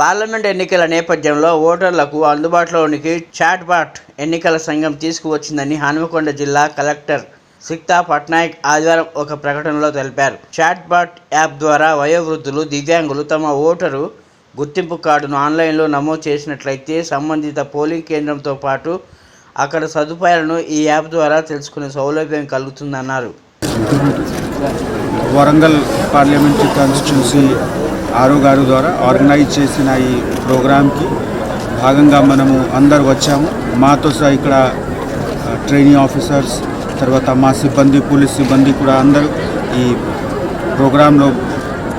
Parliament ఎన్నికల నేపథ్యంలో ఓటర్లకు అందుబాటులోనికి చాట్బాట్ ఎన్నికల సంఘం తీసుకువచ్చిందని హనుమకొండ జిల్లా కలెక్టర్ సిక్తా పట్నాయక్ ఆదివారం ఒక ప్రకటనలో తెలిపారు. చాట్బాట్ యాప్ ద్వారా వయోవృద్ధులు దివ్యాంగులు తమ ఓటరు గుర్తింపు కార్డును ఆన్లైన్లో నమోదు చేసినట్లయితే సంబంధిత పోలింగ్ కేంద్రంతో పాటు అక్కడ సదుపాయాలను ఈ యాప్ ద్వారా తెలుసుకునే సౌలభ్యం కలుగుతుందన్నారు. వరంగల్ పార్లమెంటరీ కాన్స్టిట్యున్సీ ఆరు గారు ద్వారా ఆర్గనైజ్ చేసిన ఈ ప్రోగ్రామ్కి భాగంగా మనము అందరు వచ్చాము. మాతో సహా ఇక్కడ ట్రైనింగ్ ఆఫీసర్స్ తర్వాత మా సిబ్బంది పోలీస్ సిబ్బంది కూడా అందరూ ఈ ప్రోగ్రాంలో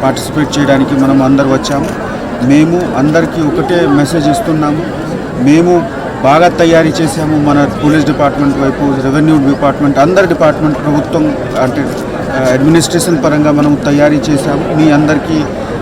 పార్టిసిపేట్ చేయడానికి మనం అందరు వచ్చాము. మేము అందరికీ ఒకటే మెసేజ్ ఇస్తున్నాము. మేము బాగా తయారీ చేసాము మన పోలీస్ డిపార్ట్మెంట్ వైపు రెవెన్యూ డిపార్ట్మెంట్ అందరి డిపార్ట్మెంట్ ప్రభుత్వం అంటే అడ్మినిస్ట్రేషన్ పరంగా మనం తయారీ చేశాము. మీ అందరికీ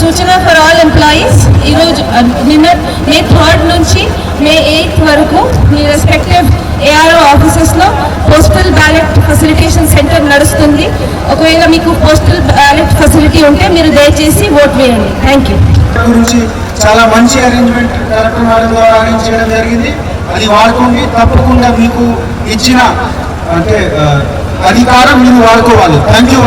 సూచన ఫర్ ఆల్ ఎంప్లాయీస్ ఈరోజు నిన్న మే థర్డ్ నుంచి మే ఎయిత్ వరకు మీ రెస్పెక్టివ్ ఏఆర్ఓ ఆఫీసెస్లో పోస్టల్ బ్యాలెట్ ఫెసిలిటేషన్ సెంటర్ నడుస్తుంది. ఒకవేళ మీకు పోస్టల్ బ్యాలెట్ ఫెసిలిటీ ఉంటే మీరు దయచేసి ఓట్ వేయండి. థ్యాంక్ యూ చాలా మంచి అరేంజ్మెంట్ కలెక్టర్ మేడం ద్వారా అరేంజ్ చేయడం జరిగింది. అది వాడుకోండి. తప్పకుండా మీకు ఇచ్చిన అంటే అధికారం మీరు వాడుకోవాలి. థ్యాంక్ యూ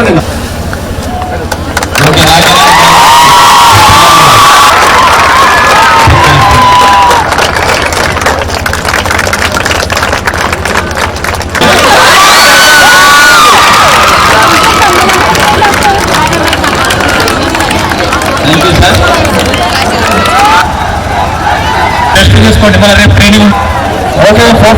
రెస్ట్ చేసుకోండి మళ్ళీ రేపు ట్రైనింగ్ ఓకే